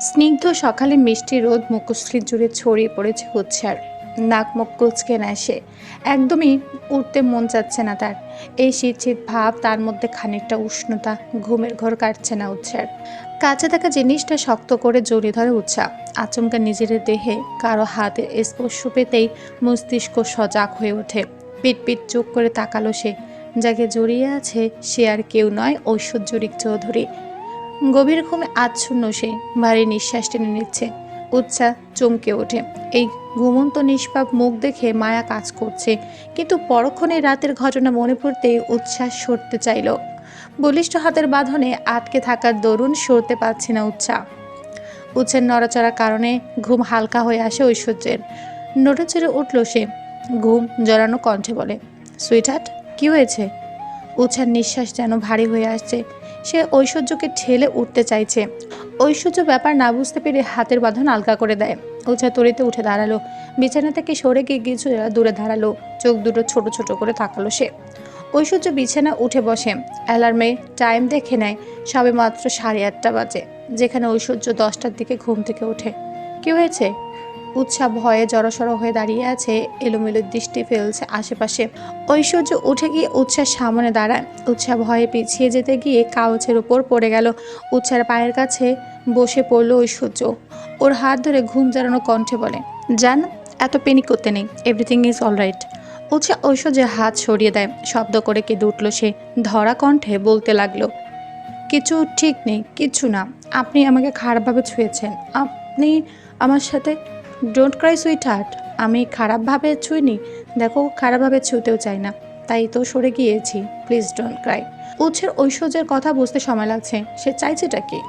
স্নিগ্ধ সকালে মিষ্টি রোদ মুখশ্রী জুড়ে ছড়িয়ে পড়েছে উচ্ছার নাক মুখ কুচকে নেয় সে। একদমই উঠতে মন চাচ্ছে না তার। এই শীত শীত ভাব তার মধ্যে খানিকটা উষ্ণতা, ঘুমের ঘর কাটছে না উৎসার কাছে থাকা জিনিসটা শক্ত করে জড়িয়ে ধরে উৎসাহ আচমকা নিজের দেহে কারও হাতে স্পর্শ পেতেই মস্তিষ্ক সজাগ হয়ে ওঠে। পিট পিট চোখ করে তাকালো সে। যাকে জড়িয়ে আছে সে আর কেউ নয় ঐশ্বর্যরিক চৌধুরী। গভীর ঘুমে আচ্ছন্ন সে ভারী নিঃশ্বাস টেনে নিচ্ছে। উচ্ছা চমকে ওঠে। এই ঘুমন্ত নিষ্পাপ মুখ দেখে মায়া কাজ করছে। কিন্তু পরক্ষণে রাতের ঘটনা মনে পড়তেই উচ্ছ্বাস সরতে চাইল। বলিষ্ঠ হাতের বাঁধনে আটকে থাকার দরুন সরতে পারছে না উচ্ছা উচ্ছের নড়াচড়ার কারণে ঘুম হালকা হয়ে আসে ঐশ্বর্যের। নড়ে চড়ে উঠল সে। ঘুম জড়ানো কণ্ঠে বলে, সুইটহার্ট, কি হয়েছে? উচ্ছার নিঃশ্বাস যেন ভারী হয়ে আসছে। সে ঐশ্বর্যকে ঠেলে উঠতে চাইছে। ঐশ্বর্য ব্যাপার না বুঝতে পেরে হাতের বাঁধন আলগা করে দেয়। উৎসা তরিতে উঠে দাঁড়াল। বিছানা থেকে সরে গিয়ে কিছু দূরে দাঁড়াল। চোখ দুটো ছোট ছোট করে তাকালো সে। ঐশ্বর্য বিছানা উঠে বসে। অ্যালার্মে টাইম দেখে নেয় সবে মাত্র সাড়ে আটটা বাজে, যেখানে ঐশ্বর্য দশটার দিকে ঘুম থেকে ওঠে কি হয়েছে? উৎসাহ ভয়ে জড়সড় হয়ে দাঁড়িয়ে আছে, এলোমেলো দৃষ্টি ফেলছে আশেপাশে। ঐশ্বর্য উঠে গিয়ে উৎসার সামনে দাঁড়ায়। উৎসাহ ভয়ে পিছিয়ে যেতে গিয়ে কাউচের উপর পড়ে গেল। উৎসার পায়ের কাছে বসে পড়ল ঐশ্বর্য। ওর হাত ধরে ঘুম জড়ানো কণ্ঠে বলে, জান, এত পেনিক করতে নেই। এভরিথিং ইজ অল রাইট উৎসাহ ঐশ্বর্যের হাত সরিয়ে দেয়। শব্দ করে কেঁদে উঠল সে। ধরা কণ্ঠে বলতে লাগল, কিছু ঠিক নেই, কিছু না। আপনি আমাকে খারাপভাবে ছুঁয়েছেন। আপনি আমার সাথে ডোন্ট ক্রাই সুইট হার্ট আমি খারাপভাবে ছুঁইনি। দেখো, খারাপভাবে ছুঁতেও চাই না। তাই তো সরে গিয়েছি। প্লিজ ডোন্ট ক্রাই উৎসের ঐশ্বর্যের কথা বুঝতে সময় লাগছে। সে চাইছেটা কি?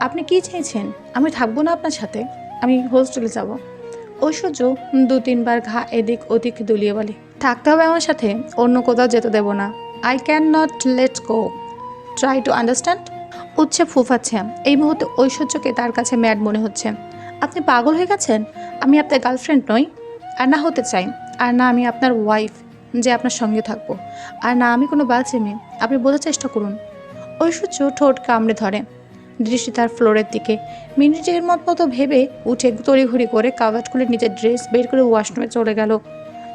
আপনি কি চাইছেন? আমি থাকব না আপনার সাথে। আমি হোস্টেলে যাব। ঐশ্বর্য দু তিনবার ঘা এদিক ওদিক দুলিয়ে বলে, থাকতে হবে আমার সাথে। অন্য কোথাও যেতে দেবো না। I can not let go try to understand উচ্ছে ফুফাচ্ছে। এই মুহূর্তে ঐশ্বর্যকে তার কাছে ম্যাড মনে হচ্ছে। আপনি পাগল হয়ে গেছেন? আমি আপনার গার্লফ্রেন্ড নই। আর না হতে চাই। আর না আমি আপনার ওয়াইফ যে আপনার সঙ্গে থাকব। আর না আমি কোনো বাচ্চা মেয়ে আপনি বোঝার চেষ্টা করুন। ঐশ্বর্য ঠোঁট কামড়ে ধরে। দৃষ্টি তার ফ্লোরের দিকে। মিনিটের মত মতো ভেবে উঠে তড়িঘড়ি করে কাগজ খুলে নিজের ড্রেস বের করে ওয়াশরুমে চলে গেল।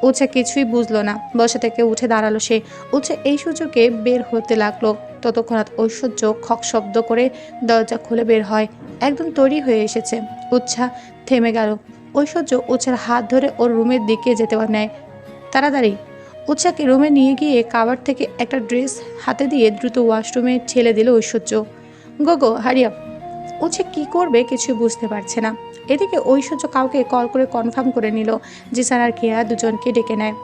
উৎসা কিছুই বুঝলো না। বসা থেকে উঠে দাঁড়াল সে। উৎসা এই সুযোগে বের হতে লাগল। ততক্ষণাৎ ঐশ্বর্য খক শব্দ করে দরজা খুলে বের হয়। একদম তৈরি হয়ে এসেছে। উচ্ছা থেমে গেল। ঐশ্বর্য উৎসার হাত ধরে ওর রুমের দিকে যেতে নেয়। তাড়াতাড়ি। উৎসাকে রুমে নিয়ে গিয়ে কাবার থেকে একটা ড্রেস হাতে দিয়ে দ্রুত ওয়াশরুমে ঠেলে দিল ঐশ্বর্য। গো গো হারিয়াপ উৎসা কী করবে কিছু বুঝতে পারছে না। এদিকে ঐশ্বর্য কাউকে কল করে কনফার্ম করে নিল জিসান আর কেয়া দুজনকে ডেকে নেয়।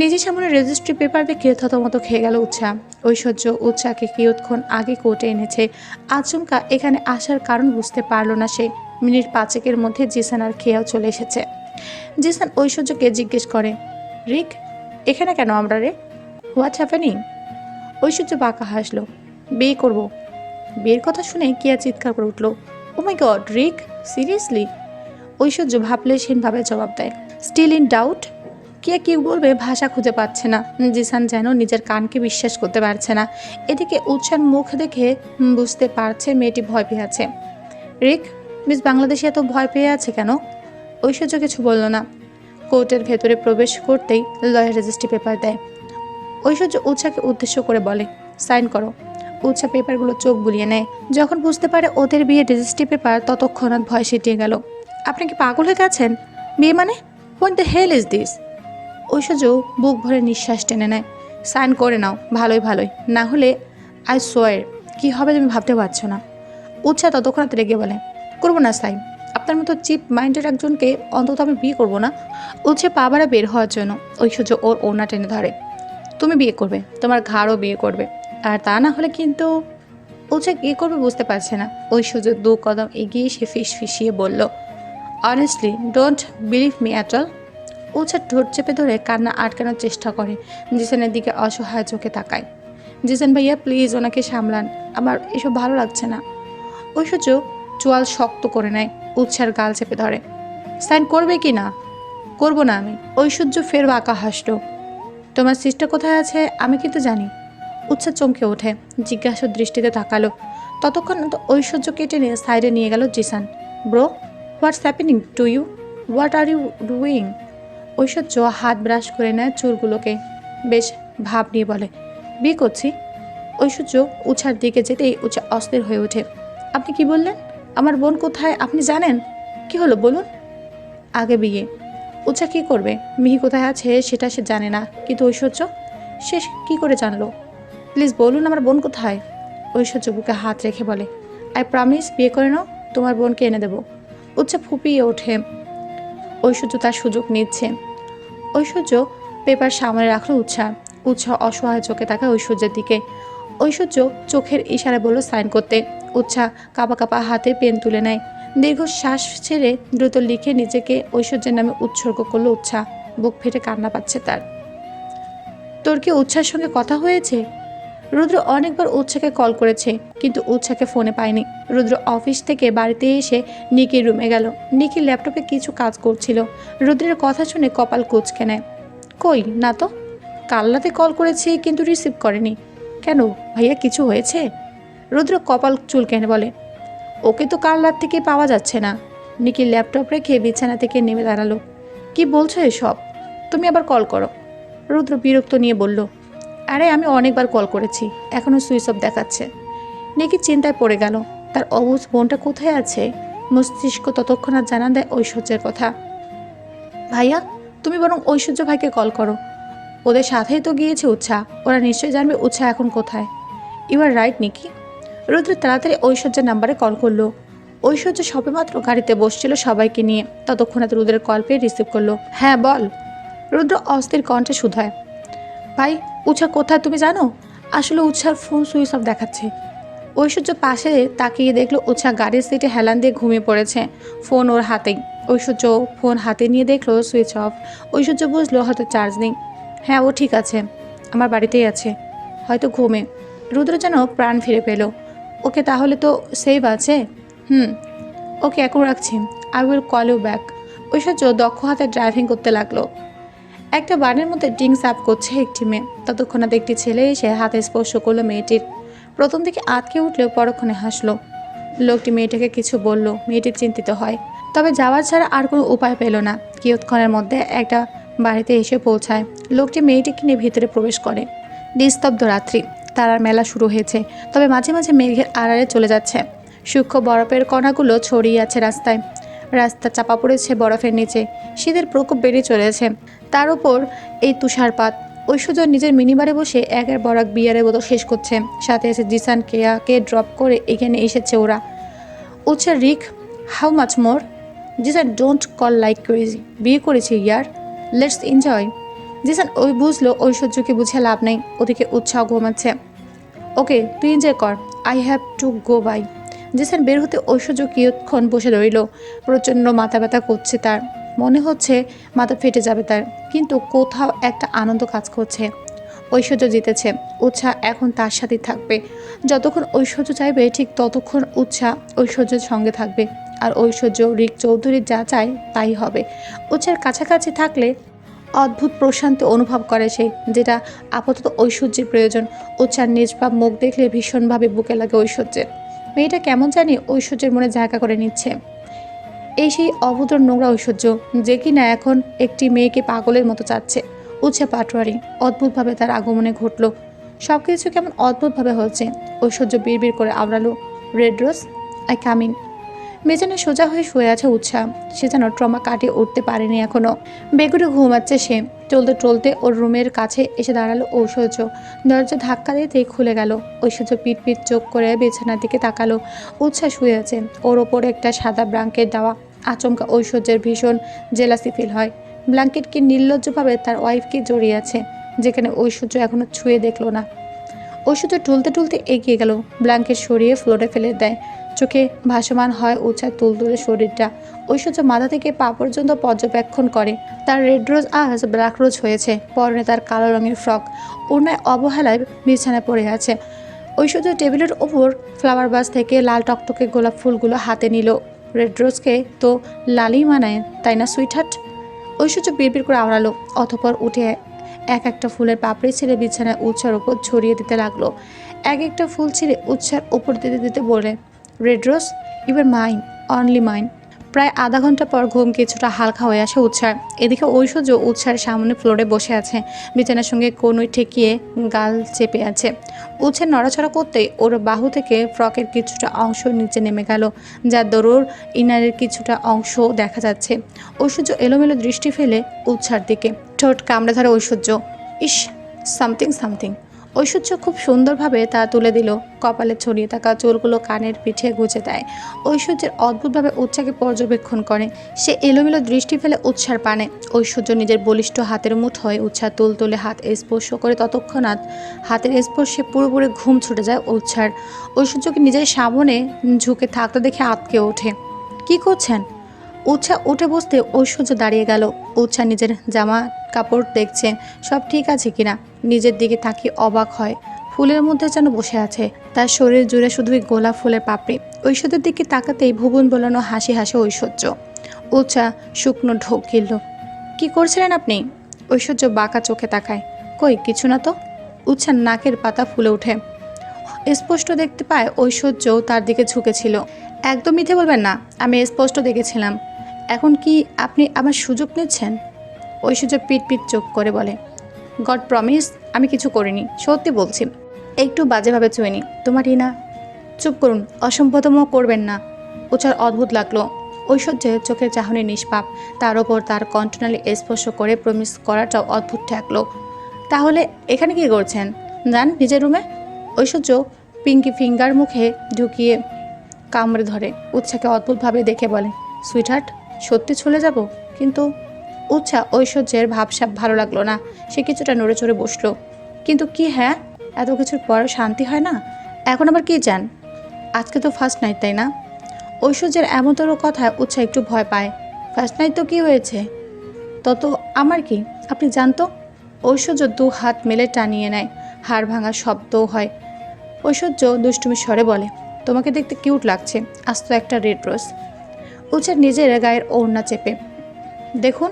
নিজের সামনে রেজিস্ট্রি পেপার দেখে থতমতো খেয়ে গেল উৎসা। ঐশ্বর্য উৎসাকে কিয়ৎক্ষণ আগে কোর্টে এনেছে। আচমকা এখানে আসার কারণ বুঝতে পারল না সে। মিনিট পাঁচেকের মধ্যে জিসান আর খেয়াও চলে এসেছে। জিসান ঐশ্বর্যকে জিজ্ঞেস করে, রিক, এখানে কেন আমরা রে? হোয়াট হ্যাপেনিং ঐশ্বর্য বাঁকা হাসলো, বিয়ে করব। বিয়ের কথা শুনে কিয়া চিৎকার করে উঠল ও মাই গড রিক! সিরিয়াসলি? ঐশ্বর্য ভাবলেশহীনভাবে জবাব দেয়। স্টিল ইন ডাউট কে কি বলবে ভাষা খুঁজে পাচ্ছে না। জিসান যেন নিজের কানকে বিশ্বাস করতে পারছে না। এদিকে উৎসার মুখ দেখে বুঝতে পারছে মেয়েটি ভয় পেয়ে আছে। রিক, মিস বাংলাদেশে এত ভয় পেয়ে আছে কেন? ঐশ্বর্য কিছু বলল না। কোর্টের ভেতরে প্রবেশ করতেই লয়ার রেজিস্ট্রি পেপার দেয়। ঐশ্বর্য উৎসাকে উদ্দেশ্য করে বলে, সাইন করো। উৎসা পেপারগুলো চোখ বুলিয়ে নেয়। যখন বুঝতে পারে ওদের বিয়ে রেজিস্ট্রি পেপার, ততক্ষণাৎ ভয় সিটিয়ে গেল। আপনি কি পাগল হয়ে গেছেন? বিয়ে মানে? What the hell is this Aishwarya বুক ভরে নিঃশ্বাস টেনে নেয়। সাইন করে নাও, ভালোই ভালোই। না হলে আই সোয়ার কি হবে তুমি ভাবতে পারছ না। উৎসাহ ততক্ষণাৎ রেগে বলে, করব না সাইন। আপনার মতো চিপ মাইন্ডের একজনকে অন্তত আমি বিয়ে করব না। উৎসে পা বের হওয়ার জন্য ঐশ্বর্য ওর ওনা টেনে ধরে, তুমি বিয়ে করবে, তোমার ঘাড়ও বিয়ে করবে। আর তা না হলে কিন্তু উৎসে কী করবে বুঝতে পারছে না। ঐশ্বর্য দু কদম এগিয়ে সে ফিস ফিসিয়ে বলল honestly don't believe me at all উৎসার ঠোঁট চেপে ধরে কান্না আটকানোর চেষ্টা করে, জিসানের দিকে অসহায় চোখে তাকায়। জিসান ভাইয়া প্লিজ ওনাকে সামলান। আমার এসব ভালো লাগছে না। ঐশ্বর্য চোয়াল শক্ত করে নেয়, উৎসার গাল চেপে ধরে। সাইন করবে কি না? করব না আমি। ঐশ্বর্য ফের বাঁকা হাসলো। তোমার সিস্টার কোথায় আছে? আমি কিন্তু জানি। উৎসাহ চমকে ওঠে। জিজ্ঞাসার দৃষ্টিতে তাকালো। ততক্ষণ ঐশ্বর্য কেটে নিয়ে সাইডে নিয়ে গেল Jisan. Bro, what's happening to you? What are you doing? Aishwarya হাত ব্রাশ করে নেয় চুলগুলোকে। বেশ, ভাব নিয়ে বলে, বিয়ে করছি? ঐশ্বর্য উছার দিকে যেতেই উচা অস্থির হয়ে ওঠে। আপনি কি বললেন? আমার বোন কোথায়? আপনি জানেন? কি হলো বলুন? আগে বিয়ে। উচা কি করবে? মিহি কোথায় আছে সেটা সে জানে না। কিন্তু ঐশ্বর্য? সে কি করে জানলো? প্লিজ বলুন আমার বোন কোথায়? ঐশ্বর্য বুকে হাত রেখে বলে, আই প্রমিস, বিয়ে করে নাও, তোমার বোনকে এনে দেবো। উচ্চা ফুপিয়ে ওঠে। ঐশ্বর্য তার সুযোগ নিচ্ছে। ঐশ্বর্য পেপার সামনে রাখল উৎসাহ উৎসাহ অসহায় চোখে তাকায় ঐশ্বর্যের দিকে। ঐশ্বর্য চোখের ইশারা বলল, সাইন করতে। উৎসাহ কাপা কাপা হাতে পেন তুলে নেয়। দীর্ঘ শ্বাস ছেড়ে দ্রুত লিখে নিজেকে ঐশ্বর্যের নামে উৎসর্গ করল উৎসাহ বুক ফেটে কান্না পাচ্ছে তার। তোর কি উৎসাহের সঙ্গে কথা হয়েছে? রুদ্র অনেকবার উৎসাকে কল করেছে, কিন্তু উৎসাকে ফোনে পায়নি। রুদ্র অফিস থেকে বাড়িতে এসে নিকির রুমে গেল। নিকি ল্যাপটপে কিছু কাজ করছিল। রুদ্রের কথা শুনে কপাল কুচকে নেয়। কই, না তো? কাল রাতে কল করেছি, কিন্তু রিসিভ করেনি। কেন, ভাইয়া, কিছু হয়েছে? রুদ্র কপাল চুলকেনে বলে, ওকে তো কাল রাত থেকে পাওয়া যাচ্ছে না। নিকি ল্যাপটপ রেখে বিছানা থেকে নেমে দাঁড়াল। কি বলছো এসব? তুমি আবার কল করো। রুদ্র বিরক্ত নিয়ে বলল আরে, আমি অনেকবার কল করেছি। এখনও সুইচ অফ দেখাচ্ছে। নিকি চিন্তায় পড়ে গেল, তার অবুজ বোনটা কোথায় আছে? মস্তিষ্ক ততক্ষণাৎ জানা দেয় ঐশ্বর্যের কথা। ভাইয়া, তুমি বরং ঐশ্বর্য ভাইকে কল করো। ওদের সাথেই তো গিয়েছে উৎসাহ ওরা নিশ্চয়ই জানবে উৎসাহ এখন কোথায়। ইউ আর রাইট, নিকি। রুদ্র তাড়াতাড়ি ঐশ্বর্যের নাম্বারে কল করল। ঐশ্বর্য সবেমাত্র গাড়িতে বসছিল সবাইকে নিয়ে। ততক্ষণাৎ রুদ্রের কল পেয়ে রিসিভ করল। হ্যাঁ বল। রুদ্র অস্থির কণ্ঠে শুধায়। ভাই উৎসাহ কোথায় তুমি জানো? আসলে উৎসার ফোন সুইচ অফ দেখাচ্ছে। ঐশ্বর্য পাশে তাকিয়ে দেখল উৎসাহ গাড়ির সিটে হেলান দিয়ে ঘুমিয়ে পড়েছে। ফোন ওর হাতেই ঐশ্বর্য ফোন হাতে নিয়ে দেখল সুইচ অফ। ঐশ্বর্য বুঝলো হয়তো চার্জ নেই। হ্যাঁ ও ঠিক আছে। আমার বাড়িতেই আছে। হয়তো ঘুমে। রুদ্র যেন প্রাণ ফিরে পেল। ওকে তাহলে তো সেভ আছে? হুম। ওকে এখন রাখছি। I will call you back. Aishwarya দক্ষ হাতে ড্রাইভিং করতে লাগল। একটা বানের মধ্যে ড্রিঙ্কস আপ করছে একটি মেয়ে। ততক্ষণাৎ একটি ছেলে এসে হাতে স্পর্শ করল মেয়েটির। প্রথম দিকে আটকে উঠলেও পরক্ষণে হাসলো। লোকটি মেয়েটাকে কিছু বলল, মেয়েটি চিন্তিত হয়। তবে যাওয়ার ছাড়া আর কোনো উপায় পেল না। কিয়ৎক্ষণের মধ্যে একটা বাড়িতে এসে পৌঁছায়। লোকটি মেয়েটিকে নিয়ে ভিতরে প্রবেশ করে। নিস্তব্ধ রাত্রি। তারার মেলা শুরু হয়েছে। তবে মাঝে মাঝে মেঘের আড়ালে চলে যাচ্ছে। সূক্ষ্ম বরফের কণাগুলো ছড়িয়ে আছে রাস্তায়। রাস্তা চাপা পড়েছে বরফের নিচে। শীতের প্রকোপ বেড়ে চলেছে। তার উপর এই তুষারপাত। ঐশ্বর্য নিজের মিনিবারে বসে একের বর এক বিয়ারের বোতল শেষ করছে। সাথে এসে জিসান কেয়াকে ড্রপ করে এখানে এসেছে ওরা। Utsa Rik, how much more? Jisan don't call like crazy বিয়ে করেছে, ইয়ার। লেটস এনজয় জিসান ওই বুঝলো ঐশ্বর্যকে বুঝে লাভ নেই। ওদিকে উৎসাহ ঘুমাচ্ছে। ওকে, তুই এনজয় কর। I have to go bye Jisan বের হতে ঐশ্বর্য কিয়ৎক্ষণ বসে রইল। প্রচণ্ড মাথা ব্যথা করছে তার। মনে হচ্ছে মাথা ফেটে যাবে তার, কিন্তু কোথাও একটা আনন্দ কাজ করছে। ঐশ্বর্য জিতেছে, উৎসাহ এখন তার সাথেই থাকবে। যতক্ষণ ঐশ্বর্য চাইবে, ঠিক ততক্ষণ উৎসাহ ঐশ্বর্যের সঙ্গে থাকবে। আর ঐশ্বর্য রিক চৌধুরীর যা চায় তাই হবে। উৎসাহের কাছাকাছি থাকলে অদ্ভুত প্রশান্তি অনুভব করে সে, যেটা আপাতত ঐশ্বর্যের প্রয়োজন। উৎসার নিজভাব মুখ দেখলে ভীষণভাবে বুকে লাগে ঐশ্বর্যের। মেয়েটা কেমন জানি ঐশ্বর্যের মনে জায়গা করে নিচ্ছে। এই সেই অভদ্র নোংরা ঐশ্বর্য যে কিনা এখন একটি মেয়েকে পাগলের মতো চাচ্ছে। উচ্ছে পাটোয়ারি, অদ্ভুতভাবে তার আগমনে ঘটল। সব কিছু কেমন অদ্ভুতভাবে হচ্ছে ঐশ্বর্য বিড়বিড় করে আওড়ালো। রেড রোজ, আই কামিন মেজানে সোজা হয়ে শুয়ে আছে উৎসাহ সে যেন ট্রমা কাটিয়ে উঠতে পারেনি এখনও বেগুড়ে ঘুমাচ্ছে সে। চলতে চলতে ওর রুমের কাছে এসে দাঁড়াল ঐশ্বর্য। দরজা ধাক্কা দিতেই খুলে গেল। ঐশ্বর্য পিট পিট চোখ করে বিছানার দিকে তাকালো। উৎসাহ শুয়ে আছে। ওর ওপরে একটা সাদা ব্ল্যাঙ্কেট দেওয়া। আচমকা ঐশ্বর্যের ভীষণ জেলাসি ফিল হয়। ব্ল্যাঙ্কেটকে নির্লজ্জভাবে তার ওয়াইফকে জড়িয়ে আছে, যেখানে ঐশ্বর্য এখনও ছুঁয়ে দেখল না। ঐশ্বর্য টুলতে টুলতে এগিয়ে গেল, ব্ল্যাঙ্কেট সরিয়ে ফ্লোরে ফেলে দেয়। চোখে ভাসমান হয় উৎসাহ তুলতুলে শরীরটা। ঐশ্বর্য মাথা থেকে পা পর্যন্ত পর্যবেক্ষণ করে। তার রেড রোজ আজ ব্ল্যাক রোজ হয়েছে, পরনে তার কালো রঙের ফ্রক অন্যায় অবহেলায় বিছানায় পড়ে আছে। ঐশ্বর্য টেবিলের ওপর ফ্লাওয়ার বাস থেকে লাল টকটকে গোলাপ ফুলগুলো হাতে নিল। রেড রোজকে তো লালই মানায়, তাই না সুইটহার্ট ঐশ্বর্য বিড়বিড় করে আওড়ালো অথপর উঠে এক একটা ফুলের পাপড়ি ছেড়ে বিছানায় উৎসার ওপর ছড়িয়ে দিতে লাগল। এক একটা ফুল ছিঁড়ে উৎসার ওপর দিতে দিতে বলে red rose your mine only mine প্রায় আধা ঘণ্টা পর ঘুম কিছুটা হালকা হয়ে আসে উৎসার। এদিকে ঐশ্বর্য উৎসার সামনে ফ্লোরে বসে আছে। বিছানার সঙ্গে কোনোই ঠেকিয়ে গাল চেপে আছে। উৎসের নড়াচড়া করতেই ওর বাহু থেকে ফ্রকের কিছুটা অংশ নিচে নেমে গেল যার দরুর ইনারের কিছুটা অংশ দেখা যাচ্ছে। ঐশ্বর্য এলোমেলো দৃষ্টি ফেলে উৎসার দিকে। ঠোঁট কামড়ে ধরে ঐশ্বর্য, ইস, সামথিং সামথিং। ঐশ্বর্য খুব সুন্দরভাবে তা তুলে দিল। কপালে ছড়িয়ে থাকা চুলগুলো কানের পিঠে গুজে দেয়। ঐশ্বর্যের অদ্ভুতভাবে উৎসাকে পর্যবেক্ষণ করে। সে এলোমেলো দৃষ্টি ফেলে উৎসার পানে। ঐশ্বর্য নিজের বলিষ্ঠ হাতের মুঠোয় উৎসার তুল তুলে হাত স্পর্শ করে ততক্ষণাৎ হাতের স্পর্শে পুরোপুরি ঘুম ছুটে যায় উৎসার। ঐশ্বর্যকে নিজের সামনে ঝুঁকে থাকতে দেখে আটকে ওঠে। কি করছেন? উৎসা উঠে বসতে ঐশ্বর্য দাঁড়িয়ে গেল। উৎসা নিজের জামা কাপড় দেখছে, সব ঠিক আছে কিনা? নিজের দিকে তাকিয়ে অবাক হয়। ফুলের মধ্যে যেন বসে আছে, তার শরীর জুড়ে শুধুই গোলাপ ফুলের পাপড়ি। ঐশ্বর্যের দিকে তাকাতেই ভুবন বোলানো হাসি, হাসে ঐশ্বর্য। উৎসা শুকনো ঢোক গিলল, কি করছিলেন আপনি? ঐশ্বর্য বাঁকা চোখে তাকায়, কই, কিছু না তো? উৎসার নাকের পাতা ফুলে ওঠে। স্পষ্ট দেখতে পায় ঐশ্বর্যও তার দিকে ঝুঁকেছিল। একদম মিথ্যে বলবেন না, আমি স্পষ্ট দেখেছিলাম। এখন কি আপনি আমার সুযোগ নিচ্ছেন? ঐশ্বর্য পিট পিট চোখ করে বলে, গড প্রমিস, আমি কিছু করিনি, সত্যি বলছি। একটু বাজেভাবে চুইনি তোমার ইনা চুপ করুন অসম্পদম করবেন না। উচার অদ্ভুত লাগল। ঐশ্বর্যের চোখের চাহনি নিষ্পাপ, তার ওপর তার কণ্ঠনালী স্পর্শ করে প্রমিস করাটাও অদ্ভুত ঠেকলো। তাহলে এখানে কি করছেন? যান নিজের রুমে? ঐশ্বর্য পিঙ্কি ফিঙ্গার মুখে ঢুকিয়ে কামড়ে ধরে উৎসাকে অদ্ভুতভাবে দেখে বলে, সুইটহার্ট সত্যি চলে যাব? কিন্তু উচ্ছা ঐশ্বর্যের ভাবসাব ভালো লাগল না। সে কিছুটা নড়ে চড়ে বসল। কিন্তু কি হ্যাঁ? এত কিছুর পর শান্তি হয় না? এখন আবার কি চান? আজকে তো ফার্স্ট নাইট তাই না? ঐশ্বর্যের এমনতর কথায় উৎসা একটু ভয় পায়। ফার্স্ট নাইট তো কী হয়েছে? তত আমার কি? আপনি জানতো? ঐশ্বর্য দু হাত মেলে টানিয়ে নেয়। হাড় ভাঙা শব্দও হয়। ঐশ্বর্য দুষ্টুমি স্বরে বলে, তোমাকে দেখতে কিউট লাগছে। আস্ত একটা রেড রোজ উচার নিজের গায়ের ওড়না চেপে। দেখুন,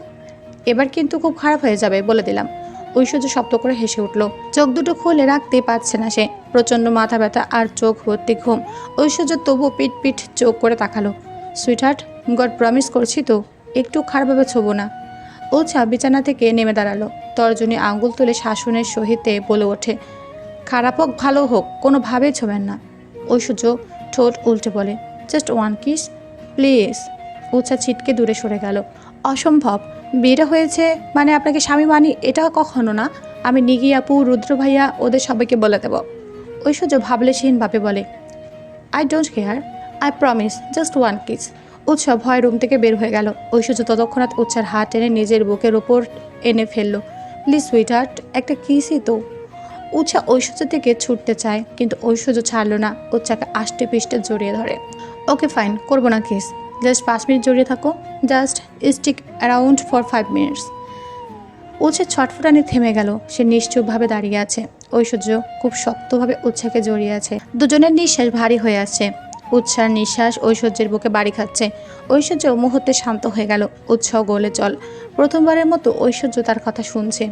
এবার কিন্তু খুব খারাপ হয়ে যাবে, বলে দিলাম। ঐশ্বর্য শব্দ করে হেসে উঠল। চোখ দুটো খুলে রাখতে পারছে না সে। প্রচণ্ড মাথা ব্যথা আর চোখ ভর্তি ঘুম। ঐশ্বর্য তবুও পিট পিট চোখ করে তাকালো। সুইটহার্ট, গড প্রমিস করছি তো, একটু খারাপভাবে ছোবো না। ওছা বিছানা থেকে নেমে দাঁড়াল। তর্জনী আঙ্গুল তুলে শাসনের সহিতে বলে ওঠে, খারাপ হোক, ভালো হোক, কোনোভাবেই ছোবেন না। ঐশ্বর্য ঠোঁট উল্টে বলে, জাস্ট ওয়ান কিস। প্লিজ। উৎসা ছিটকে দূরে সরে গেল। অসম্ভব। বিয়েটা হয়েছে মানে আপনাকে স্বামী মানি, এটা কখনো না। আমি নিগি আপু, রুদ্র ভাইয়া, ওদের সবাইকে বলে দেব। ঐশ্বর্য ভাবলেশহীন ভাবে বলে I don't care I promise just one kiss Utsab ভয় রুম থেকে বের হয়ে গেল। ঐশ্বর্য ততক্ষণাৎ উৎসার হাত টেনে নিজের বুকের ওপর এনে ফেলল। প্লিজ সুইটহার্ট একটা কিসই তো। উৎসা ঐশ্বর্য থেকে ছুটতে চায়, কিন্তু ঐশ্বর্য ছাড়লো না। উৎসাকে আষ্টে পিষ্টে জড়িয়ে ধরে। ওকে ফাইন করব না কিস জাস্ট পাঁচ মিনিট জড়িয়ে থাকো। Just stick around for five minutes উৎসের ছটফটানি থেমে গেল, সে নিশ্চুপভাবে দাঁড়িয়ে আছে। ঐশ্বর্য খুব শক্তভাবে উৎসাকে জড়িয়ে আছে। দুজনের নিঃশ্বাস ভারী হয়ে আছে উৎসার নিঃশ্বাস ঐশ্বর্যের বুকে বাড়ি খাচ্ছে। ঐশ্বর্য মুহূর্তে শান্ত হয়ে গেল। উৎসাহ গোলে চল। প্রথমবারের মতো ঐশ্বর্য তার কথা শুনছে।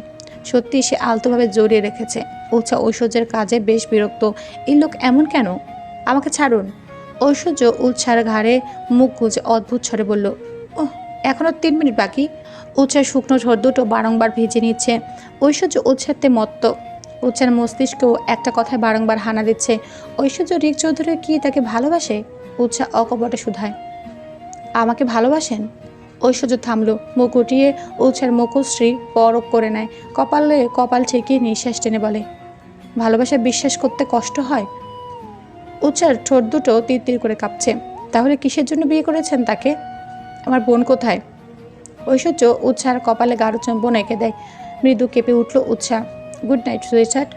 সত্যি সে আলতোভাবে জড়িয়ে রেখেছে। উৎসাহ ঐশ্বর্যের কাজে বেশ বিরক্ত। এই লোক এমন কেন? আমাকে ছাড়ুন। ঐশ্বর্য উৎসার ঘাড়ে মুখ গুজে অদ্ভুত স্বরে বলল, ওহ এখনও তিন মিনিট বাকি। উৎসার শুকনো ঠোঁট দুটো বারংবার ভিজে নিচ্ছে। ঐশ্বর্য উৎসারতে মত্ত। উৎসার মস্তিষ্কেও একটা কথায় বারংবার হানা দিচ্ছে। ঐশ্বর্য রিক চৌধুরী কি তাকে ভালোবাসে? উৎসাহ অকপটে শুধায়। আমাকে ভালোবাসেন? ঐশ্বর্য থামলো, মুখ উঠিয়ে উৎসার মুখশ্রী পরক করে নেয়। কপালে কপাল ঠেকিয়ে নিঃশ্বাস টেনে বলে, ভালোবাসা বিশ্বাস করতে কষ্ট হয়? উৎসার ঠোঁট দুটো তীর করে কাঁপছে। তাহলে কিসের জন্য বিয়ে করেছেন তাকে? আমার বোন কোথায়? ঐশ্বর্য উৎসার কপালে গাঢ় চম্বন এঁকে দেয়। মৃদু কেঁপে উঠল উৎসাহ গুড নাইট সুইচার্ট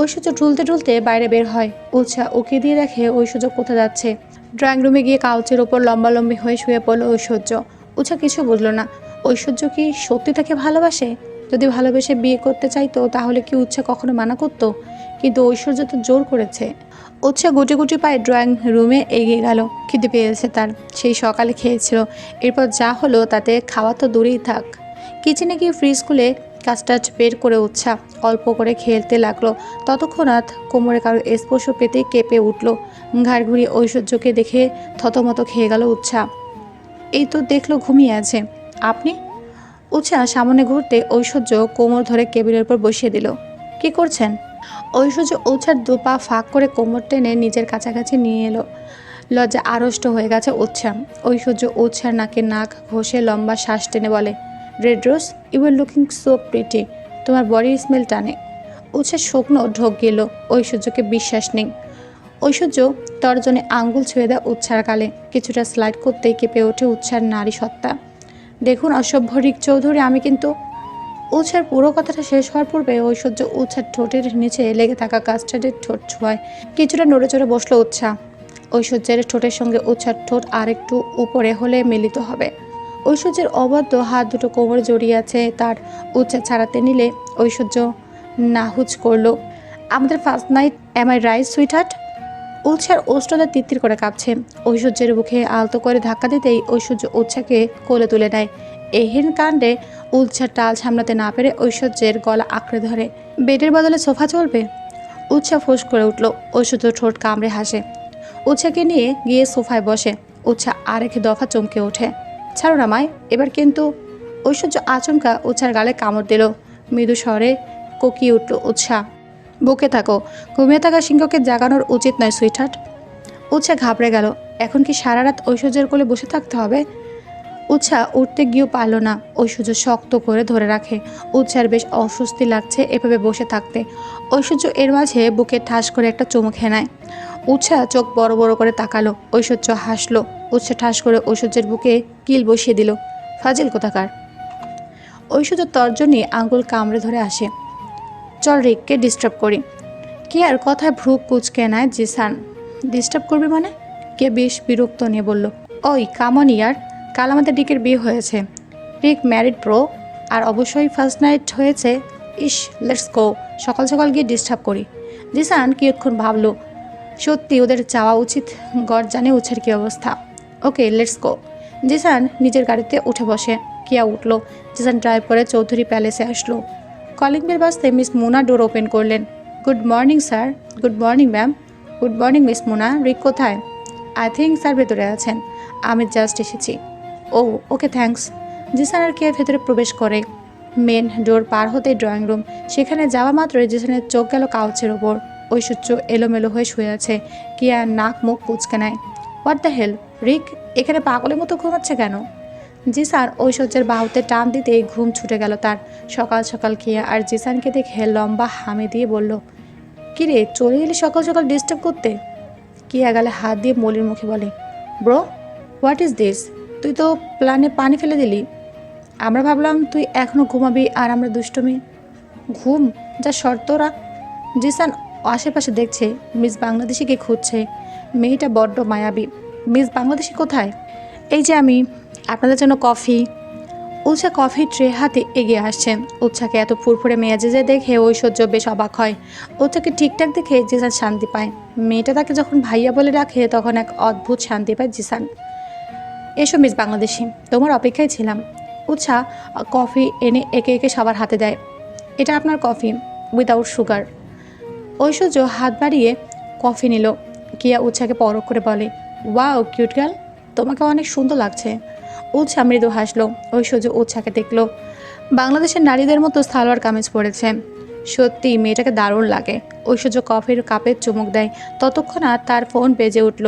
ঐশ্বর্য ঢুলতে ঢুলতে বাইরে বের হয়। উৎসাহ ওকে দিয়ে দেখে ঐশ্বর্য কোথায় যাচ্ছে। ড্রয়িং রুমে গিয়ে কাউচের ওপর লম্বালম্বি হয়ে শুয়ে পড়ল ঐশ্বর্য। উৎসাহ কিছু বুঝলো না। ঐশ্বর্য কি সত্যি তাকে ভালোবাসে? যদি ভালোবেসে বিয়ে করতে চাইতো, তাহলে কি উৎসাহ কখনো মানা করতো? কিন্তু ঐশ্বর্য তো জোর করেছে। উৎসাহ গুটি গুটি পায়ে ড্রয়িং রুমে এগিয়ে গেল। খিদে পেয়েছে তার। সেই সকালে খেয়েছিল। এরপর যা হলো তাতে খাওয়া তো দূরেই থাক। কিচেনে গিয়ে ফ্রিজ খুলে কাস্টার্ড বের করে উৎসা অল্প করে খেলতে লাগল। ততক্ষণাৎ কোমরে কারও স্পর্শ পেতে কেঁপে উঠল। ঘাড় ঘুরিয়ে ঐশ্বর্যকে দেখে থতমত খেয়ে গেল উৎসা। এই তো দেখল ঘুমিয়ে আছে। আপনি? উৎসা সামনে ঘুরতে ঐশ্বর্য কোমর ধরে কেবিলের উপর বসিয়ে দিল। কি করছেন? ঐশ্বর্য উৎসার দু পা ফাঁক করে কোমর টেনে নিজের কাছাকাছি নিয়ে এলো। লজ্জা আড়ষ্ট হয়ে গেছে উৎসা ঐশ্বর্য উৎসার নাকে নাক ঘষে লম্বা শ্বাস টেনে বলে red rose you are looking so pretty তোমার বডি স্মেল টানে। উৎসার শুকনো ঢোক গেল। ঐশ্বর্যকে বিশ্বাস নেই। ঐশ্বর্য তর্জনে আঙ্গুল ছুঁয়ে দেয় উচ্ছার কালে কিছুটা স্লাইড করতেই কেঁপে ওঠে উচ্ছার নারী সত্তা। দেখুন অসভ্য রিক চৌধুরী আমি কিন্তু উৎসার পুরো কথাটা শেষ হওয়ার পূর্বে ঐশ্বর্য উৎসার ঠোঁটের নিচে লেগে থাকা কাস্টার্ডের ঠোঁট ছোঁয়ায়। কিছুটা নড়ে চড়ে বসল উৎসা ঐশ্বর্যের ঠোঁটের সঙ্গে উৎসার ঠোঁট আরেকটু উপরে হলে মিলিত হবে। ঐশ্বর্যের অবাধ্য হাত দুটো কোমরে জড়িয়ে আছে, তার উচ্চার ছাড়াতে নিলে ঐশ্বর্য নাহুচ করল, আমাদের first night am I right sweetheart Utsar ওষ্ঠটা তিত্তির করে কাঁপছে। ঐশ্বর্যের বুকে আলতো করে ধাক্কা দিতেই ঐশ্বর্য উৎসাকে কোলে তুলে নেয়। এহেন কাণ্ডে উৎসার টাল সামলাতে না পেরে ঐশ্বর্যের গলা আঁকড়ে ধরে। বেডের বদলে সোফা চলবে? উৎসা ফোঁস করে উঠল, ঐশ্বর্য ঠোঁট কামড়ে হাসে। উৎসাকে নিয়ে গিয়ে সোফায় বসে। উৎসা আরেক দফা চমকে ওঠে। ছাড়ো না মায় এবার কিন্তু ঐশ্বর্য আচমকা উৎসার গালে কামড় দিল। মৃদু স্বরে কোকিয়ে উঠল উৎসাহ বুকে থাকো। ঘুমিয়ে থাকা সিংহকে জাগানোর উচিত নয়, সুইটহার্ট। উৎসা ঘাবড়ে গেল। এখন কি সারা রাত ঐশ্বর্যের কোলে বসে থাকতে হবে? উৎসা উঠতে গিয়েও পারল না। ঐশ্বর্য শক্ত করে ধরে রাখে। উৎসার বেশ অস্বস্তি লাগছে এভাবে বসে থাকতে। ঐশ্বর্য এর মাঝে বুকে ঠাস করে একটা চুমু খেয়ে নেয়। উৎসা চোখ বড় বড় করে তাকালো। ঐশ্বর্য হাসলো। উৎসা ঠাস করে ঐশ্বর্যের বুকে কিল বসিয়ে দিল। ফাজিল কোথাকার? ঐশ্বর্য তর্জনী আঙ্গুল কামড়ে ধরে আসে। চল রিককে ডিস্টার্ব করি। কে আর কথায় ভ্রু কুচকে নেয় জিসান? ডিস্টার্ব করবে মানে? কে বেশ বিরক্ত নিয়ে বলল, ওই, কামন ইয়ার কাল আমাদের রিকের বিয়ে হয়েছে। রিক ম্যারিড প্রো আর অবশ্যই ফার্স্ট নাইট হয়েছে। ইস লেটস গো, সকাল সকাল গিয়ে ডিস্টার্ব করি। জিসান কিয়ৎক্ষণ ভাবলো, সত্যি ওদের চাওয়া উচিত, গড় জানে উৎসের কী অবস্থা। ওকে, লেটস গো। জিসান নিজের গাড়িতে উঠে বসে, কিয়া উঠল। জিসান ড্রাইভ করে চৌধুরী প্যালেসে আসলো। কলিং বেল বাজতে মিস মোনা ডোর ওপেন করলেন। Good morning, sir. Good morning, ma'am. Good morning, miss Mona. Rick কোথায়? আই থিঙ্ক স্যার ভেতরে আছেন। আমি জাস্ট এসেছি। Oh, okay thanks. জিসান আর কেয়ার ভেতরে প্রবেশ করে। মেন ডোর পার হতে ড্রয়িং রুম, সেখানে যাওয়া মাত্রই জিসানের চোখ গেল কাউচের ওপর। ওই ঐশ্বর্য এলোমেলো হয়ে শুয়ে আছে। কিয়া নাক মুখ কুচকে নেয়। হোয়াট দ্য হেল রিক, এখানে পাগলের মতো ঘুমাচ্ছে কেন? জিসান ঐশ্বর্যের বাহুতে টান দিতেই ঘুম ছুটে গেল তার। সকাল সকাল কিয়া আর জিসানকে দেখে লম্বা হামি দিয়ে বলল, কিরে, চলে এলি সকাল সকাল ডিস্টার্ব করতে? কিয়া গালে হাত দিয়ে মলির মুখে বলে ব্রো হোয়াট ইজ দিস তুই তো প্ল্যানে পানি ফেলে দিলি। আমরা ভাবলাম তুই এখনও ঘুমাবি আর আমরা দুষ্টমি ঘুম, যা শর্তরা জিসান আশেপাশে দেখছে মিস বাংলাদেশিকে খুঁজছে। মেয়েটা বড্ড মায়াবী। মিস বাংলাদেশি কোথায়? এই যে আমি, আপনাদের জন্য কফি। উৎসা কফি ট্রে হাতে এগিয়ে আসছেন উৎসাকে এত ফুরফুরে মেয়াজেজে দেখে ঐশ্বর্য বেশ অবাক হয়। উৎসাকে ঠিকঠাক দেখে জিসান শান্তি পায়। মেয়েটা তাকে যখন ভাইয়া বলে রাখে তখন এক অদ্ভুত শান্তি পায় জিসান। এসো মিস বাংলাদেশি, তোমার অপেক্ষায় ছিলাম। উৎসা কফি এনে একে একে সবার হাতে দেয়। এটা আপনার কফি উইদাউট সুগার ঐশ্বর্য হাত বাড়িয়ে কফি নিল। কিয়া উৎসাকে পরখ করে বলে ওয়াও কিউট গার্ল তোমাকে অনেক সুন্দর লাগছে। উৎসা মৃদু হাসলো। ঐশ্বর্য উৎসাকে দেখল। বাংলাদেশের নারীদের মতো সালোয়ার কামিজ পরেছে। সত্যি, মেয়েটাকে দারুণ লাগে। ঐশ্বর্য কফির কাপে চুমুক দেয়। ততক্ষণাৎ তার ফোন বেজে উঠল।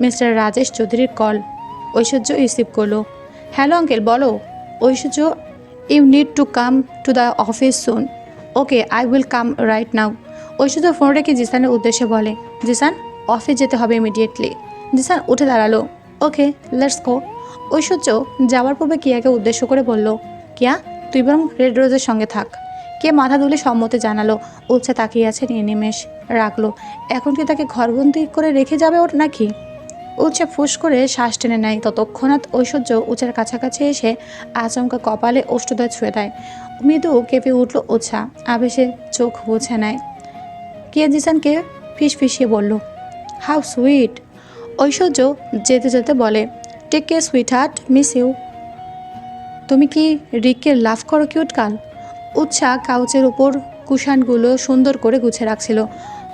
মিস্টার রাজেশ চৌধুরীর কল। ঐশ্বর্য রিসিভ করল। হ্যালো আঙ্কেল, বলো। Aishwarya, you need to come to the office soon. Okay, I will come right now. Aishwarya phone রেখে জিসানের উদ্দেশ্যে বলে, জিসান, অফিস যেতে হবে ইমিডিয়েটলি। জিসান উঠে দাঁড়াল। ওকে, লেটস গো। ঐশ্বর্য যাওয়ার পূর্বে কিয়াকে উদ্দেশ্য করে বলল, কিয়া, তুই বরং রেড রোজের সঙ্গে থাক। কে মাথা তুলে সম্মতি জানালো। উৎসা তাকিয়ে আছে নিয়ে নিমেষ রাখল। এখন কি তাকে ঘরবন্দি করে রেখে যাবে ওর নাকি? উৎসা ফুস করে শ্বাস টেনে নেয়। ততক্ষণাৎ ঐশ্বর্য উচার কাছাকাছি এসে আচমকা কপালে ওষ্ঠদয় ছুঁয়ে দেয়। মৃদু কেঁপে উঠল উৎসা আবেশে চোখ বুঝে নেয়। কে জিসানকে ফিস ফিসিয়ে বলল, হাউ সুইট। ঐশ্বর্য যেতে যেতে বলে, take care sweetheart miss you. তুমি কি রিককে লাভ করো কিউট কাল উৎসা কাউচের উপর কুশানগুলো সুন্দর করে গুছে রাখছিল।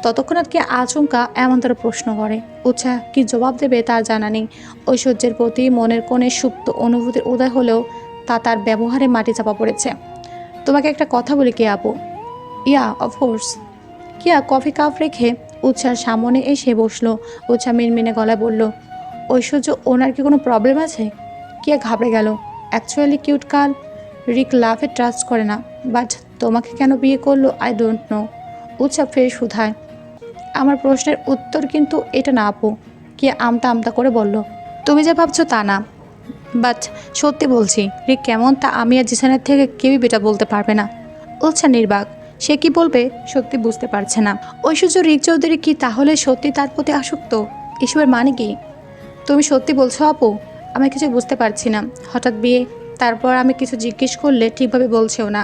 ততক্ষণাৎ কি আচমকা এমন তারা প্রশ্ন করে। উৎসা কি জবাব দেবে তার জানা নেই। ঐশ্বর্যের প্রতি মনের কোণে সুপ্ত অনুভূতির উদয় হলেও তা তার ব্যবহারে মাটি চাপা পড়েছে। তোমাকে একটা কথা বলি কে আপু? ইয়া অফকোর্স কিয়া কফি কাপ রেখে উৎসার সামনে এসে বসল। উৎসা মিনমিনে গলায় বলল, ঐশ্বর্য, ওনার কি কোনো প্রবলেম আছে? কিয়া ঘাবড়ে গেল অ্যাকচুয়ালি কিউট কাল রিক লাভে ট্রাস্ট করে না বাট তোমাকে কেন বিয়ে করল? আই ডোন্ট নো উৎসা ফের শুধায় আমার প্রশ্নের উত্তর কিন্তু এটা না আপু কিয়া আমতা আমতা করে বলল। তুমি যা ভাবছ তা না। বাট সত্যি বলছি রিক কেমন তা আমি আর জিসানের থেকে কেউই বেটা বলতে পারবে না। উৎসা নির্বাক, সে কি বলবে সত্যি বুঝতে পারছে না। ঐশ্বর্য রিক চৌধুরী কি তাহলে সত্যি তার প্রতি আসক্ত? এসবের মানে কি? তুমি সত্যি বলছো আপু? আমি কিছু বুঝতে পারছি না। হঠাৎ বিয়ে, তারপর আমি কিছু জিজ্ঞেস করলে ঠিকভাবে বলছেও না।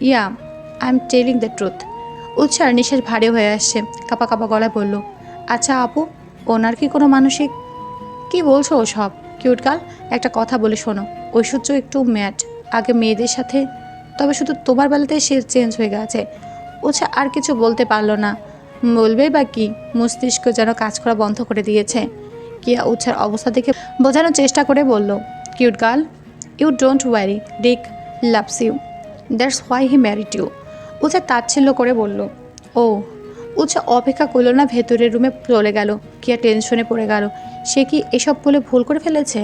Yeah, I am telling the truth. উৎসার নিঃশ্বাস ভারী হয়ে আসছে। কাপা কাপা গলায় বলল আচ্ছা আপু, ওনার কি কোনো মানসিক কি বলছো সব কিউট গাল, একটা কথা বলে শোনো। ঐশ্বর্য একটু ম্যাট। আগে মেয়েদের সাথে, তবে শুধু তোমার বেলাতে সে চেঞ্জ হয়ে গেছে। ওছা আর কিছু বলতে পারল না। বলবে বা কি? মস্তিষ্ক যেন কাজ করা বন্ধ করে দিয়েছে। কিয়া উৎসার অবস্থা দেখে বোঝানোর চেষ্টা করে বলল, cute girl you don't worry Rick loves you. That's why he married you. Utsha তাচ্ছিল্য করে বলল, ও উৎসা অপেক্ষা করল না ভেতরের রুমে চলে গেল কিয়া টেনশনে পড়ে গেল, সে কি এসব বলে ভুল করে ফেলেছে?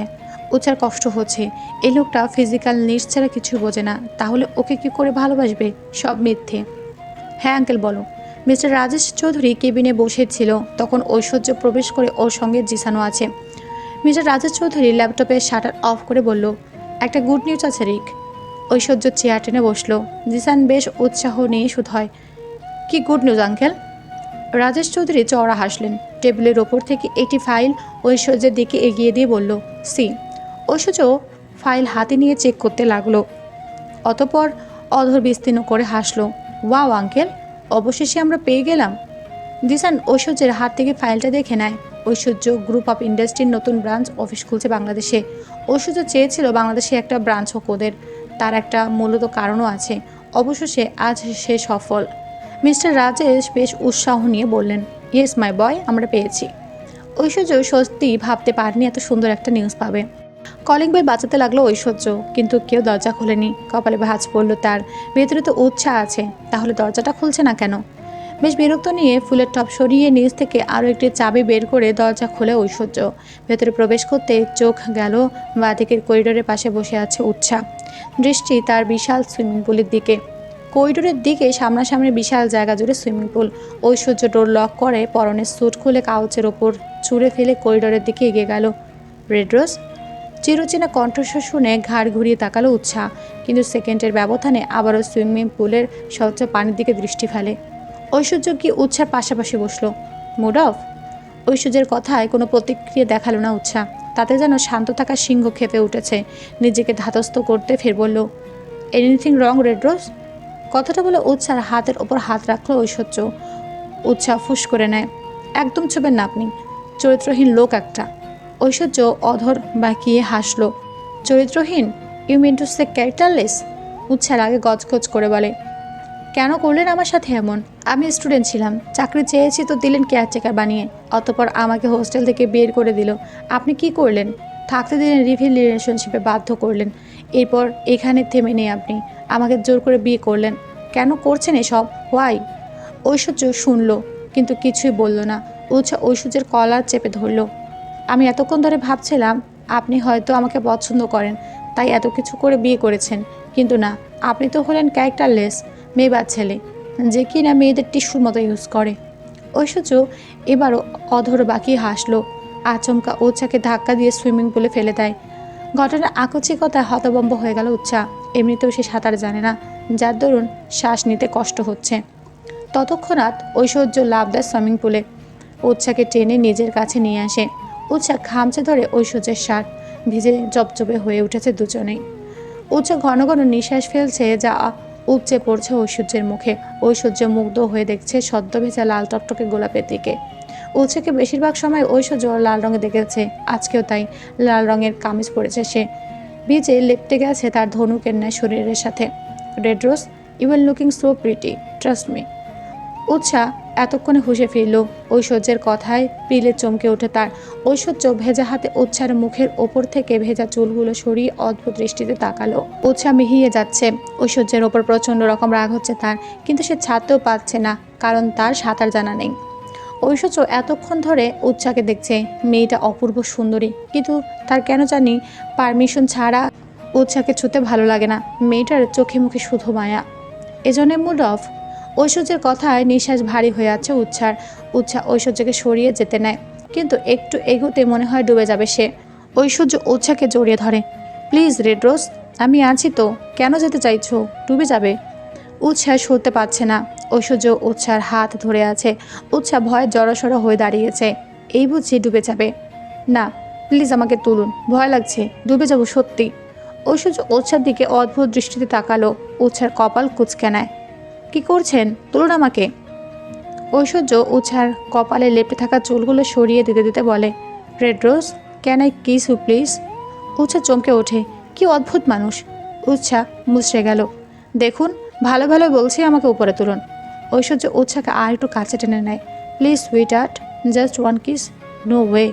উৎসার কষ্ট হচ্ছে এই লোকটা ফিজিক্যাল নিডস ছাড়া কিছু বোঝে না, তাহলে ওকে কি করে ভালোবাসবে সব মিথ্যে? হ্যাঁ আঙ্কেল বলো। মিস্টার রাজেশ চৌধুরী কেবিনে বসেছিল তখন ঐশ্বর্য প্রবেশ করে ওর সঙ্গে জিসানো আছে। মিস্টার রাজেশ চৌধুরী ল্যাপটপের শাটার অফ করে বলল, একটা গুড নিউজ আছে, রিক। ঐশ্বর্য চেয়ার টেনে বসল। জিসান বেশ উৎসাহ নিয়ে শুধু হয়। কি good news uncle Rajesh Chowdhury চওড়া হাসলেন। টেবিলের ওপর থেকে একটি ফাইল ঐশ্বর্যের দিকে এগিয়ে দিয়ে বলল, সি। ঐশ্বর্য ফাইল হাতে নিয়ে চেক করতে লাগল। অতপর অধর বিস্তীর্ণ করে হাসলো, ওয়াও আঙ্কেল অবশেষে আমরা পেয়ে গেলাম। দিশান ঐশ্বর্যের হাত থেকে ফাইলটা দেখে নেয়। ঐশ্বর্য গ্রুপ অফ ইন্ডাস্ট্রির নতুন ব্রাঞ্চ অফিস খুলছে বাংলাদেশে। ঐশ্বর্য চেয়েছিল বাংলাদেশে একটা ব্রাঞ্চ হোক ওদের। একটা মূলত কারণও আছে। অবশেষে আজ সে সফল। মিস্টার রাজেশ বেশ উৎসাহ নিয়ে বললেন ইয়েস মাই বয় আমরা পেয়েছি। ঐশ্বর্য সত্যি ভাবতে পারেনি এত সুন্দর একটা নিউজ পাবে। কলিং বেল বাঁচাতে লাগল ঐশ্বর্য, কিন্তু কেউ দরজা খোলেনি। কপালে ভাঁজ পড়ল তার। ভেতরে তো উৎসাহ আছে, তাহলে দরজাটা খুলছে না কেন? বেশ বিরক্ত নিয়ে ফুলের টপ সরিয়ে নিচ থেকে আরও একটি চাবি বের করে দরজা খুলে ঐশ্বর্য। ভেতরে প্রবেশ করতে চোখ গেল, বাঁদিকের করিডোরের পাশে বসে আছে উৎসাহ দৃষ্টি তার বিশাল সুইমিং পুলের দিকে। করিডোরের দিকে সামনাসামনি বিশাল জায়গা জুড়ে swimming pool. Aishwarya door lock করে পরনের স্যুট খুলে কাউচের ওপর ছুঁড়ে ফেলে করিডোরের দিকে এগিয়ে গেল। Red rose? চিরচেনা কণ্ঠস্বর শুনে ঘাড় ঘুরিয়ে তাকালো উৎসাহ কিন্তু সেকেন্ডের ব্যবধানে আবারও সুইমিং পুলের স্বচ্ছ পানির দিকে দৃষ্টি ফেলে। ঐশ্বর্য কি উৎসার পাশাপাশি বসল? মুড অফ ঐশ্বর্যের কথায় কোনো প্রতিক্রিয়া দেখাল না উৎসাহ তাতে যেন শান্ত থাকা সিংহ খেপে উঠেছে। নিজেকে ধাতস্থ করতে ফের বলল এনিথিং রং রেড রোজ কথাটা বলে উৎসার হাতের ওপর হাত রাখল ঐশ্বর্য। উৎসাহ ফুস করে নেয়, একদম ছবেন না আপনি। চরিত্রহীন লোক একটা। ঐশ্বর্য অধর বাঁকিয়ে হাসলো, চরিত্রহীন? You too say characterless Utsar আগে গজগজ করে বলে কেন করলেন আমার সাথে এমন? আমি স্টুডেন্ট ছিলাম। চাকরি চেয়েছি তো দিলেন কেয়ারটেকার বানিয়ে। অতপর আমাকে হোস্টেল থেকে বের করে দিল। আপনি কি করলেন? থাকতে দিলেন রিভিল রিলেশনশিপে বাধ্য করলেন। এরপর এখানে থেমে নেই আপনি। আমাকে জোর করে বিয়ে করলেন। কেন করছেন এসব? হোয়াই ঐশ্বর্য শুনলো, কিন্তু কিছুই বলল না। উৎসাহ ঐশ্বর্যের কলার চেপে ধরলো। আমি এতক্ষণ ধরে ভাবছিলাম, আপনি হয়তো আমাকে পছন্দ করেন, তাই এত কিছু করে বিয়ে করেছেন। কিন্তু না, আপনি তো হলেন ক্যারেক্টারলেস মেয়েবার ছেলে, যে কি না মেয়েদের টিস্যুর মতো ইউজ করে। ঐশ্বর্য এবারও অধর বাকি হাসলো, আচমকা উৎসাকে ধাক্কা দিয়ে সুইমিং পুলে ফেলে দেয়। ঘটনার আকস্মিকতায় হতবম্ব হয়ে গেল উৎসা। এমনিতেও সে সাঁতার জানে না, যার দরুন শ্বাস নিতে কষ্ট হচ্ছে। ততক্ষণাৎ ঐশ্বর্য লাভ দেয় সুইমিং পুলে। উৎসাকে টেনে নিজের কাছে নিয়ে আসে। উৎসা খামচে ধরে ঐশ্বর্যের শার্ট ভিজে জবজবে হয়ে উঠেছে দুজনেই। উৎসা ঘন ঘন নিঃশ্বাস ফেলছে যা উপচে পড়ছে ঐশ্বর্যের মুখে। ঐশ্বর্য মুগ্ধ হয়ে দেখছে সদ্য ভেজা লাল টকটকে গোলাপের দিকে। উৎসাকে বেশিরভাগ সময় ঐশ্বর্য লাল রঙে দেখেছে। আজকেও তাই, লাল রঙের কামিজ পরেছে সে। বীজে লেপটে গেছে তার ধনুকের ন্যায় শরীরের সাথে। Red rose, you are looking so pretty, trust me. উৎসাহ এতক্ষণে হুঁশে ফিরল। ঐশ্বর্যের কথায় পিলে চমকে ওঠে তার। ঐশ্বর্য ভেজা হাতে উৎসার মুখের ওপর থেকে ভেজা চুলগুলো সরিয়ে অদ্ভুত দৃষ্টিতে তাকালো। উৎসাহ মিহিয়ে যাচ্ছে। ঐশ্বর্যের ওপর প্রচণ্ড রকম রাগ হচ্ছে তার, কিন্তু সে ছাড়তেও পারছে না, কারণ তার সাঁতার জানা নেই। ঐশ্বর্য এতক্ষণ ধরে উৎসাকে দেখছে, মেয়েটা অপূর্ব সুন্দরী, কিন্তু তার কেন জানি পারমিশন ছাড়া উৎসাকে ছুতে ভালো লাগে না। মেয়েটার চোখে মুখে শুধু মায়া। এজন্য মুড অফ ঐশ্বর্যের কথায় নিঃশ্বাস ভারী হয়ে আছে উচ্ছার উচ্ছা ঐশ্বর্যকে সরিয়ে যেতে নেয়, কিন্তু একটু এগোতে মনে হয় ডুবে যাবে সে। ঐশ্বর্য উচ্ছাকে জড়িয়ে ধরে, প্লিজ রেড রোজ আমি আছি তো, কেন যেতে চাইছো? ডুবে যাবে। উৎসাহ সরতে পারছে না। ঐশ্বর্য উৎসার হাত ধরে আছে। উৎসাহ ভয়ে জড়সড় হয়ে দাঁড়িয়েছে। এই বুঝি ডুবে যাবে। না, প্লিজ আমাকে তুলুন, ভয় লাগছে, ডুবে যাব সত্যি। ঐশ্বর্য উৎসার দিকে অদ্ভুত দৃষ্টিতে তাকালো। উৎসার কপাল কুচকে নেয়। কি করছেন? তুলুন আমাকে। ঐশ্বর্য উৎসার কপালে লেপটে থাকা চুলগুলো সরিয়ে দিতে দিতে বলে red rose can I kiss you please উচ্ছা চমকে ওঠে, কি অদ্ভুত মানুষ। উচ্ছা মুচড়ে গেল, দেখুন, ভালো ভালো বলছি, আমাকে উপরে তুলুন। ঐশ্বর্য উচ্ছাকে আর একটু কাছে টেনে নেয় please sweetheart just one kiss no way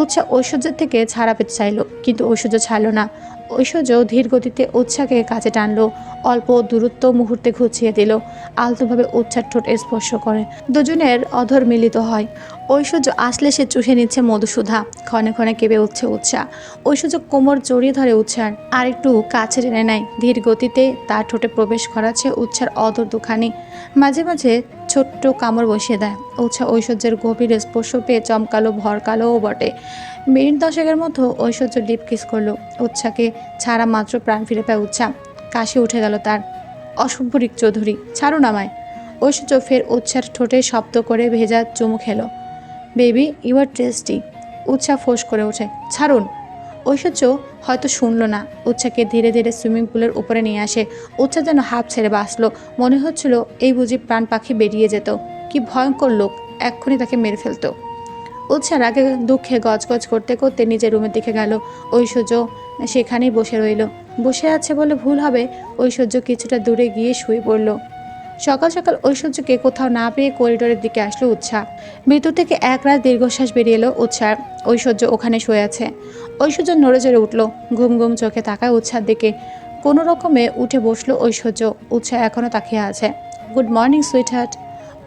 Utsha ঐশ্বর্যের থেকে ছাড়া পেতে চাইলো, কিন্তু ঐশ্বর্য ছাড়লো না। ঐশ্বর্য ধীর গতিতে উৎসাকে কাছে টানলো, অল্প দূরত্ব মুহূর্তে ঘুচিয়ে দিল, আলতোভাবে উচ্ছার ঠোঁট স্পর্শ করে। দুজনের অধর মিলিত হয়। ঐশ্বর্য আসলে সে চুষে নিচ্ছে মধুসূধা। ক্ষণে ক্ষণে কেঁপে উঠছে উৎসাহ। ঐশ্বর্য কোমর জড়িয়ে ধরে উৎসার। আর একটু কাছে টেনে নেয়। ধীর গতিতে তার ঠোঁটে প্রবেশ করাচ্ছে উৎসার অধর দুখানি। মাঝে মাঝে ছোট্ট কামড় বসিয়ে দেয়। উৎসা ঐশ্বর্যের গভীর স্পর্শ পেয়ে চমকালো ভরকালোও বটে। মিনিট দশেকের মতো ঐশ্বর্য লিপ কিস করল। উৎসাকে ছাড়া মাত্র প্রাণ ফিরে পায় উৎসা। কাশি উঠে গেল তার। অসভ্যরিক চৌধুরী ছাড়ুন আমায়। ঐশ্বর্য ফের উৎসার ঠোঁটে শব্দ করে ভেজা চুমু খেলো। বেবি ইউ আর টেস্টি উৎসা ফোঁস করে ওঠে। ছাড়ুন। ঐশ্বর্য হয়তো শুনলো না। উৎসাকে ধীরে ধীরে সুইমিং পুলের উপরে নিয়ে আসে। উৎসা যেন হাফ ছেড়ে বাঁচলো। মনে হচ্ছিল এই বুঝি প্রাণ পাখি বেরিয়ে যেত। কি ভয়ঙ্কর লোক। এক্ষুনি তাকে মেরে ফেলতো। উৎসার আগে দুঃখে গজগজ করতে করতে নিজের রুমের দিকে গেল। ঐশ্বর্য সেখানেই বসে রইল। বসে আছে বলে ভুল হবে, ঐশ্বর্য কিছুটা দূরে গিয়ে শুয়ে পড়ল। সকাল সকাল ঐশ্বর্যকে কোথাও না পেয়ে করিডোরের দিকে আসলো উৎসাহ ভিতর থেকে এক রাত দীর্ঘশ্বাস বেরিয়ে এলো উৎসার। ঐশ্বর্য ওখানে শুয়ে আছে। ঐশ্বর্য নড়ে চড়ে উঠল। ঘুম ঘুম চোখে তাকায় উৎসার দিকে। কোনো রকমে উঠে বসল ঐশ্বর্য। উৎসাহ এখনও তাকিয়ে আছে। গুড মর্নিং সুইট হার্ট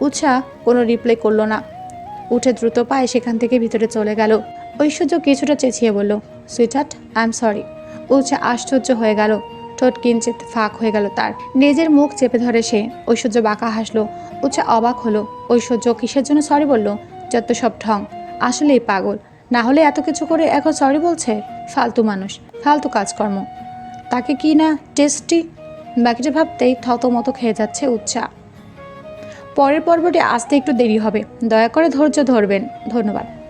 উৎসাহ কোনো রিপ্লাই করল না। উঠে দ্রুত পায়ে সেখান থেকে ভিতরে চলে গেল। ঐশ্বর্য কিছুটা চেঁচিয়ে বলল, সুইটহার্ট আই এম সরি। উৎসাহ আশ্চর্য হয়ে গেল। ঠোঁট কিঞ্চিত ফাঁক হয়ে গেল তার। নিজের মুখ চেপে ধরে সে। ঐশ্বর্য বাঁকা হাসলো। উৎসাহ অবাক হলো। ঐশ্বর্য কিসের জন্য সরি বলল? যত সব ঠং আসলেই পাগল। না হলে এত কিছু করে এখন সরি বলছে? ফালতু মানুষ। ফালতু কাজকর্ম। তাকে কি না টেস্টি? বাকিটা ভাবতেই থতমতো খেয়ে যাচ্ছে উৎসাহ পরের পর্বটি আসতে একটু দেরি হবে। দয়া করে ধৈর্য ধরবেন। ধন্যবাদ।